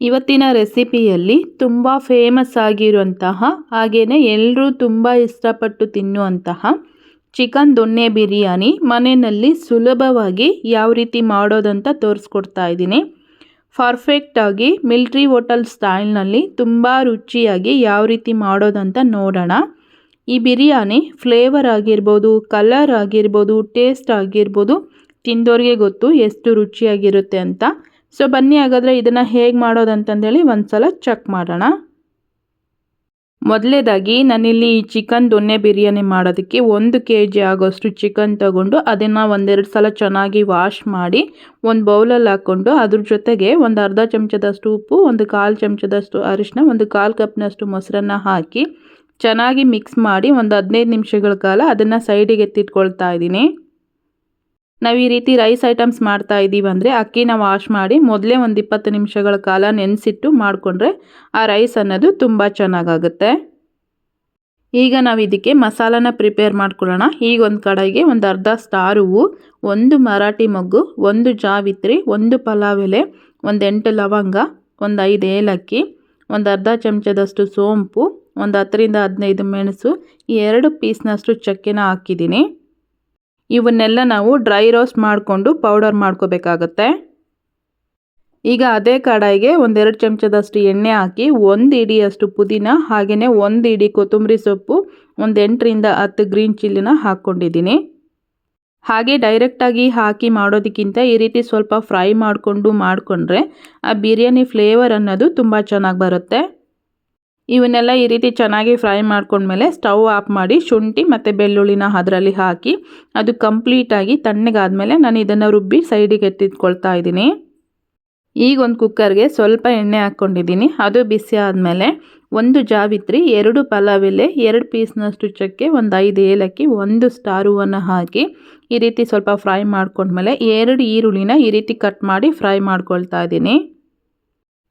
ಇವತ್ತಿನ ರೆಸಿಪಿಯಲ್ಲಿ ತುಂಬ ಫೇಮಸ್ ಆಗಿರುವಂತಹ ಹಾಗೆಯೇ ಎಲ್ಲರೂ ತುಂಬ ಇಷ್ಟಪಟ್ಟು ತಿನ್ನುವಂತಹ ಚಿಕನ್ ದೊಣ್ಣೆ ಬಿರಿಯಾನಿ ಮನೆಯಲ್ಲಿ ಸುಲಭವಾಗಿ ಯಾವ ರೀತಿ ಮಾಡೋದಂತ ತೋರಿಸ್ಕೊಡ್ತಾ ಇದ್ದೀನಿ. ಪರ್ಫೆಕ್ಟಾಗಿ ಮಿಲ್ಟ್ರಿ ಹೋಟೆಲ್ ಸ್ಟೈಲ್ನಲ್ಲಿ ತುಂಬ ರುಚಿಯಾಗಿ ಯಾವ ರೀತಿ ಮಾಡೋದಂತ ನೋಡೋಣ. ಈ ಬಿರಿಯಾನಿ ಫ್ಲೇವರ್ ಆಗಿರ್ಬೋದು ಕಲರ್ ಆಗಿರ್ಬೋದು ಟೇಸ್ಟ್ ಆಗಿರ್ಬೋದು ತಿಂದೋರಿಗೆ ಗೊತ್ತು ಎಷ್ಟು ರುಚಿಯಾಗಿರುತ್ತೆ ಅಂತ. ಸೊ ಬನ್ನಿ ಹಾಗಾದರೆ ಇದನ್ನು ಹೇಗೆ ಮಾಡೋದಂತಂದೇಳಿ ಒಂದು ಸಲ ಚೆಕ್ ಮಾಡೋಣ. ಮೊದಲೇದಾಗಿ ನಾನಿಲ್ಲಿ ಈ ಚಿಕನ್ ದೊನ್ನೆ ಬಿರಿಯಾನಿ ಮಾಡೋದಕ್ಕೆ ಒಂದು ಕೆ ಜಿ ಆಗೋಷ್ಟು ಚಿಕನ್ ತಗೊಂಡು ಅದನ್ನು ಒಂದೆರಡು ಸಲ ಚೆನ್ನಾಗಿ ವಾಶ್ ಮಾಡಿ ಒಂದು ಬೌಲಲ್ಲಿ ಹಾಕ್ಕೊಂಡು ಅದ್ರ ಜೊತೆಗೆ ಒಂದು ಅರ್ಧ ಚಮಚದಷ್ಟು ಉಪ್ಪು, ಒಂದು ಕಾಲು ಚಮಚದಷ್ಟು ಅರಿಶಿನ ಒಂದು ಕಾಲು ಕಪ್ನಷ್ಟು ಮೊಸರನ್ನ ಹಾಕಿ ಚೆನ್ನಾಗಿ ಮಿಕ್ಸ್ ಮಾಡಿ ಒಂದು ಹದಿನೈದು ನಿಮಿಷಗಳ ಕಾಲ ಅದನ್ನು ಸೈಡಿಗೆ ಎತ್ತಿಟ್ಕೊಳ್ತಾ ಇದ್ದೀನಿ. ನಾವು ಈ ರೀತಿ ರೈಸ್ ಐಟಮ್ಸ್ ಮಾಡ್ತಾ ಇದ್ದೀವಿ ಅಂದರೆ ಅಕ್ಕಿನ ವಾಶ್ ಮಾಡಿ ಮೊದಲೇ ಒಂದು ಇಪ್ಪತ್ತು ನಿಮಿಷಗಳ ಕಾಲ ನೆನೆಸಿಟ್ಟು ಮಾಡಿಕೊಂಡ್ರೆ ಆ ರೈಸ್ ಅನ್ನೋದು ತುಂಬ ಚೆನ್ನಾಗಾಗುತ್ತೆ. ಈಗ ನಾವು ಇದಕ್ಕೆ ಮಸಾಲಾನ ಪ್ರಿಪೇರ್ ಮಾಡ್ಕೊಳ್ಳೋಣ. ಈಗ ಒಂದು ಕಡೆಗೆ ಒಂದು ಅರ್ಧ ಸ್ಟಾರ್ ಹೂವು, ಒಂದು ಮರಾಠಿ ಮೊಗ್ಗು, ಒಂದು ಜಾವಿತ್ರಿ, ಒಂದು ಪಲಾವ್ ಎಲೆ, ಒಂದು ಎಂಟು ಲವಂಗ, ಒಂದು ಐದು ಏಲಕ್ಕಿ, ಒಂದು ಅರ್ಧ ಚಮಚದಷ್ಟು ಸೋಂಪು, ಒಂದು ಹತ್ತರಿಂದ ಹದಿನೈದು ಮೆಣಸು, ಈ ಎರಡು ಪೀಸ್ನಷ್ಟು ಚಕ್ಕೆನ ಹಾಕಿದ್ದೀನಿ. ಇವನ್ನೆಲ್ಲ ನಾವು ಡ್ರೈ ರೋಸ್ಟ್ ಮಾಡಿಕೊಂಡು ಪೌಡರ್ ಮಾಡ್ಕೋಬೇಕಾಗತ್ತೆ. ಈಗ ಅದೇ ಕಡಾಯಿಗೆ ಒಂದೆರಡು ಚಮಚದಷ್ಟು ಎಣ್ಣೆ ಹಾಕಿ ಒಂದು ಇಡಿಯಷ್ಟು ಪುದೀನ ಹಾಗೆಯೇ ಒಂದು ಇಡಿ ಕೊತ್ತಂಬರಿ ಸೊಪ್ಪು, ಒಂದು ಎಂಟರಿಂದ ಹತ್ತು ಗ್ರೀನ್ ಚಿಲ್ಲಿನ ಹಾಕ್ಕೊಂಡಿದ್ದೀನಿ. ಹಾಗೆ ಡೈರೆಕ್ಟಾಗಿ ಹಾಕಿ ಮಾಡೋದಕ್ಕಿಂತ ಈ ರೀತಿ ಸ್ವಲ್ಪ ಫ್ರೈ ಮಾಡಿಕೊಂಡು ಮಾಡಿಕೊಂಡ್ರೆ ಆ ಬಿರಿಯಾನಿ ಫ್ಲೇವರ್ ಅನ್ನೋದು ತುಂಬ ಚೆನ್ನಾಗಿ ಬರುತ್ತೆ. ಇವನ್ನೆಲ್ಲ ಈ ರೀತಿ ಚೆನ್ನಾಗಿ ಫ್ರೈ ಮಾಡ್ಕೊಂಡ್ಮೇಲೆ ಸ್ಟವ್ ಆಫ್ ಮಾಡಿ ಶುಂಠಿ ಮತ್ತು ಬೆಳ್ಳುಳ್ಳಿನ ಅದರಲ್ಲಿ ಹಾಕಿ ಅದು ಕಂಪ್ಲೀಟಾಗಿ ತಣ್ಣಗಾದಮೇಲೆ ನಾನು ಇದನ್ನು ರುಬ್ಬಿ ಸೈಡಿಗೆ ಎತ್ತಿಟ್ಕೊಳ್ತಾ ಇದ್ದೀನಿ. ಈಗ ಒಂದು ಕುಕ್ಕರ್ಗೆ ಸ್ವಲ್ಪ ಎಣ್ಣೆ ಹಾಕ್ಕೊಂಡಿದ್ದೀನಿ. ಅದು ಬಿಸಿ ಆದಮೇಲೆ ಒಂದು ಜಾವಿತ್ರಿ, ಎರಡು ಪಲಾವ್ ಎಲೆ ಎರಡು ಪೀಸ್ನಷ್ಟು ಚಕ್ಕೆ, ಒಂದು ಐದು ಏಲಕ್ಕಿ, ಒಂದು ಸ್ಟಾರ್ ಹಾಕಿ ಈ ರೀತಿ ಸ್ವಲ್ಪ ಫ್ರೈ ಮಾಡ್ಕೊಂಡ್ಮೇಲೆ ಎರಡು ಈರುಳ್ಳಿನ ಈ ರೀತಿ ಕಟ್ ಮಾಡಿ ಫ್ರೈ ಮಾಡ್ಕೊಳ್ತಾ ಇದ್ದೀನಿ.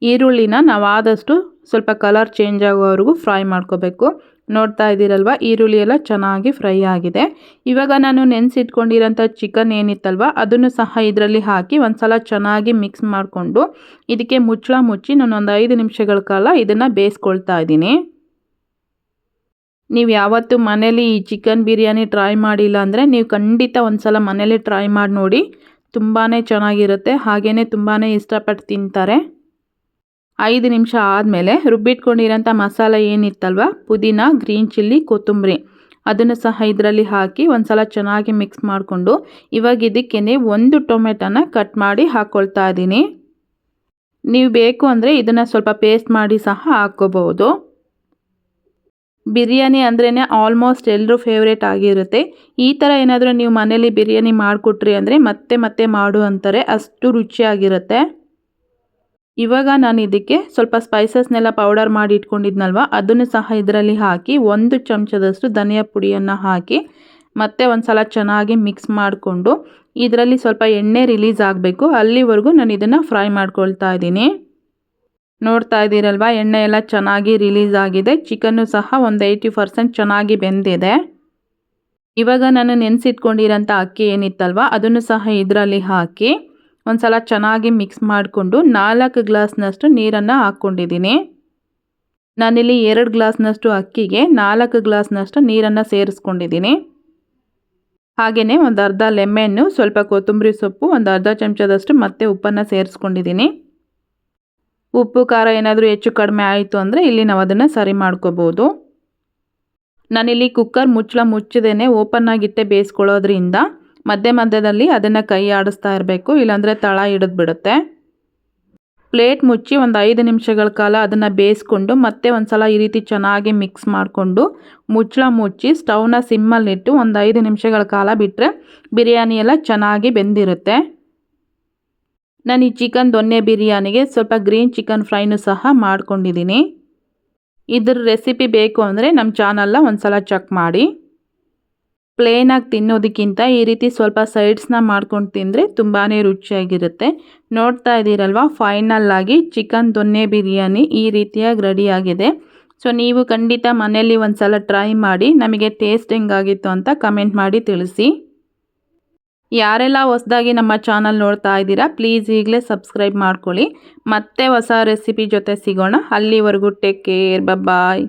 ಈರುಳ್ಳಿನ ನಾವು ಆದಷ್ಟು ಸ್ವಲ್ಪ ಕಲರ್ ಚೇಂಜ್ ಆಗೋವರೆಗೂ ಫ್ರೈ ಮಾಡ್ಕೋಬೇಕು. ನೋಡ್ತಾ ಇದ್ದೀರಲ್ವ, ಈರುಳ್ಳಿ ಎಲ್ಲ ಚೆನ್ನಾಗಿ ಫ್ರೈ ಆಗಿದೆ. ಇವಾಗ ನಾನು ನೆನೆಸಿಟ್ಕೊಂಡಿರೋಂಥ ಚಿಕನ್ ಏನಿತ್ತಲ್ವ, ಅದನ್ನು ಸಹ ಇದರಲ್ಲಿ ಹಾಕಿ ಒಂದು ಸಲ ಚೆನ್ನಾಗಿ ಮಿಕ್ಸ್ ಮಾಡಿಕೊಂಡು ಇದಕ್ಕೆ ಮುಚ್ಚಳ ಮುಚ್ಚಿ ನಾನು ಒಂದು ಐದು ನಿಮಿಷಗಳ ಕಾಲ ಇದನ್ನು ಬೇಯಿಸ್ಕೊಳ್ತಾ ಇದ್ದೀನಿ. ನೀವು ಯಾವತ್ತು ಮನೇಲಿ ಈ ಚಿಕನ್ ಬಿರಿಯಾನಿ ಟ್ರೈ ಮಾಡಿಲ್ಲ ಅಂದರೆ ನೀವು ಖಂಡಿತ ಒಂದು ಸಲ ಮನೇಲಿ ಟ್ರೈ ಮಾಡಿ ನೋಡಿ ತುಂಬಾ ಚೆನ್ನಾಗಿರುತ್ತೆ. ಹಾಗೆಯೇ ತುಂಬಾ ಇಷ್ಟಪಟ್ಟು ತಿಂತಾರೆ. ಐದು ನಿಮಿಷ ಆದಮೇಲೆ ರುಬ್ಬಿಟ್ಕೊಂಡಿರೋಂಥ ಮಸಾಲ ಏನಿತ್ತಲ್ವ? ಪುದೀನ, ಗ್ರೀನ್ ಚಿಲ್ಲಿ, ಕೊತ್ತಂಬರಿ. ಅದನ್ನು ಸಹ ಇದರಲ್ಲಿ ಹಾಕಿ ಒಂದು ಸಲ ಚೆನ್ನಾಗಿ ಮಿಕ್ಸ್ ಮಾಡಿಕೊಂಡು ಇವಾಗ ಇದಕ್ಕೇ ಒಂದು ಟೊಮೆಟೊನ ಕಟ್ ಮಾಡಿ ಹಾಕ್ಕೊಳ್ತಾ ಇದ್ದೀನಿ. ನೀವು ಬೇಕು ಅಂದರೆ ಇದನ್ನು ಸ್ವಲ್ಪ ಪೇಸ್ಟ್ ಮಾಡಿ ಸಹ ಹಾಕ್ಕೋಬಹುದು. ಬಿರಿಯಾನಿ ಅಂದ್ರೇ ಆಲ್ಮೋಸ್ಟ್ ಎಲ್ಲರೂ ಫೇವ್ರೇಟ್ ಆಗಿರುತ್ತೆ. ಈ ಥರ ಏನಾದರೂ ನೀವು ಮನೇಲಿ ಬಿರಿಯಾನಿ ಮಾಡಿಕೊಟ್ರಿ ಅಂದರೆ ಮತ್ತೆ ಮತ್ತೆ ಮಾಡು ಅಂತಾರೆ. ಅಷ್ಟು ರುಚಿಯಾಗಿರುತ್ತೆ. ಇವಾಗ ನಾನು ಇದಕ್ಕೆ ಸ್ವಲ್ಪ ಸ್ಪೈಸಸ್ನೆಲ್ಲ ಪೌಡರ್ ಮಾಡಿ ಇಟ್ಕೊಂಡಿದ್ನಲ್ವ? ಅದನ್ನು ಸಹ ಇದರಲ್ಲಿ ಹಾಕಿ ಒಂದು ಚಮಚದಷ್ಟು ಧನಿಯಾ ಪುಡಿಯನ್ನು ಹಾಕಿ ಮತ್ತೆ ಒಂದು ಸಲ ಚೆನ್ನಾಗಿ ಮಿಕ್ಸ್ ಮಾಡಿಕೊಂಡು ಇದರಲ್ಲಿ ಸ್ವಲ್ಪ ಎಣ್ಣೆ ರಿಲೀಸ್ ಆಗಬೇಕು. ಅಲ್ಲಿವರೆಗೂ ನಾನು ಇದನ್ನು ಫ್ರೈ ಮಾಡ್ಕೊಳ್ತಾ ಇದ್ದೀನಿ. ನೋಡ್ತಾ ಇದ್ದೀರಲ್ವ? ಎಣ್ಣೆ ಎಲ್ಲ ಚೆನ್ನಾಗಿ ರಿಲೀಸ್ ಆಗಿದೆ. ಚಿಕನ್ನು ಸಹ ಒಂದು ಏಯ್ಟಿ ಪರ್ಸೆಂಟ್ ಚೆನ್ನಾಗಿ ಬೆಂದಿದೆ. ಇವಾಗ ನಾನು ನೆನೆಸಿಟ್ಕೊಂಡಿರೋಂಥ ಅಕ್ಕಿ ಏನಿತ್ತಲ್ವ? ಅದನ್ನು ಸಹ ಇದರಲ್ಲಿ ಹಾಕಿ ಒಂದು ಸಲ ಚೆನ್ನಾಗಿ ಮಿಕ್ಸ್ ಮಾಡಿಕೊಂಡು ನಾಲ್ಕು ಗ್ಲಾಸ್ನಷ್ಟು ನೀರನ್ನು ಹಾಕ್ಕೊಂಡಿದ್ದೀನಿ. ನಾನಿಲ್ಲಿ ಎರಡು ಗ್ಲಾಸ್ನಷ್ಟು ಅಕ್ಕಿಗೆ ನಾಲ್ಕು ಗ್ಲಾಸ್ನಷ್ಟು ನೀರನ್ನು ಸೇರಿಸ್ಕೊಂಡಿದ್ದೀನಿ. ಹಾಗೆಯೇ ಒಂದು ಅರ್ಧ ಲೆಮೆನ್ನು ಸ್ವಲ್ಪ ಕೊತ್ತಂಬರಿ ಸೊಪ್ಪು, ಒಂದು ಅರ್ಧ ಚಮಚದಷ್ಟು ಮತ್ತೆ ಉಪ್ಪನ್ನು ಸೇರಿಸ್ಕೊಂಡಿದ್ದೀನಿ. ಉಪ್ಪು, ಖಾರ ಏನಾದರೂ ಹೆಚ್ಚು ಕಡಿಮೆ ಆಯಿತು ಅಂದರೆ ಇಲ್ಲಿ ನಾವು ಅದನ್ನು ಸರಿ ಮಾಡ್ಕೋಬೋದು. ನಾನಿಲ್ಲಿ ಕುಕ್ಕರ್ ಮುಚ್ಚಳ ಮುಚ್ಚದೇನೆ ಓಪನ್ನಾಗಿಟ್ಟೆ ಬೇಯಿಸ್ಕೊಳ್ಳೋದ್ರಿಂದ ಮಧ್ಯ ಮಧ್ಯದಲ್ಲಿ ಅದನ್ನು ಕೈ ಆಡಿಸ್ತಾ ಇರಬೇಕು, ಇಲ್ಲಾಂದರೆ ತಳ ಹಿಡಿದ್ಬಿಡುತ್ತೆ ಪ್ಲೇಟ್ ಮುಚ್ಚಿ ಒಂದು ಐದು ನಿಮಿಷಗಳ ಕಾಲ ಅದನ್ನು ಬೇಯಿಸ್ಕೊಂಡು ಮತ್ತೆ ಒಂದು ಸಲ ಈ ರೀತಿ ಚೆನ್ನಾಗಿ ಮಿಕ್ಸ್ ಮಾಡಿಕೊಂಡು ಮುಚ್ಚಳ ಮುಚ್ಚಿ ಸ್ಟವ್ನ ಸಿಮ್ಮಲ್ಲಿಟ್ಟು ಒಂದು ಐದು ನಿಮಿಷಗಳ ಕಾಲ ಬಿಟ್ಟರೆ ಬಿರಿಯಾನಿ ಎಲ್ಲ ಚೆನ್ನಾಗಿ ಬೆಂದಿರುತ್ತೆ. ನಾನು ಈ ಚಿಕನ್ ದೊನ್ನೆ ಬಿರಿಯಾನಿಗೆ ಸ್ವಲ್ಪ ಗ್ರೀನ್ ಚಿಕನ್ ಫ್ರೈನು ಸಹ ಮಾಡ್ಕೊಂಡಿದ್ದೀನಿ ಇದ್ರ ರೆಸಿಪಿ ಬೇಕು ಅಂದರೆ ನಮ್ಮ ಚಾನಲ್ನ ಒಂದು ಸಲ ಚೆಕ್ ಮಾಡಿ. ಪ್ಲೇನಾಗಿ ತಿನ್ನೋದಕ್ಕಿಂತ ಈ ರೀತಿ ಸ್ವಲ್ಪ ಸೈಡ್ಸ್ನ ಮಾಡ್ಕೊಂಡು ತಿಂದರೆ ತುಂಬಾ ರುಚಿಯಾಗಿರುತ್ತೆ. ನೋಡ್ತಾ ಇದ್ದೀರಲ್ವ? ಫೈನಲ್ ಆಗಿ ಚಿಕನ್ ದೊನ್ನೆ ಬಿರಿಯಾನಿ ಈ ರೀತಿಯಾಗಿ ರೆಡಿಯಾಗಿದೆ. ಸೊ, ನೀವು ಖಂಡಿತ ಮನೆಯಲ್ಲಿ ಒಂದು ಸಲ ಟ್ರೈ ಮಾಡಿ, ನಮಗೆ ಟೇಸ್ಟ್ ಹೆಂಗಾಗಿತ್ತು ಅಂತ ಕಮೆಂಟ್ ಮಾಡಿ ತಿಳಿಸಿ. ಯಾರೆಲ್ಲ ಹೊಸದಾಗಿ ನಮ್ಮ ಚಾನಲ್ ನೋಡ್ತಾ ಇದ್ದೀರಾ, ಪ್ಲೀಸ್ ಈಗಲೇ ಸಬ್ಸ್ಕ್ರೈಬ್ ಮಾಡ್ಕೊಳ್ಳಿ. ಮತ್ತೆ ಹೊಸ ರೆಸಿಪಿ ಜೊತೆ ಸಿಗೋಣ. ಅಲ್ಲಿವರೆಗೂ ಟೇಕ್ ಕೇರ್ ಬಾಯ್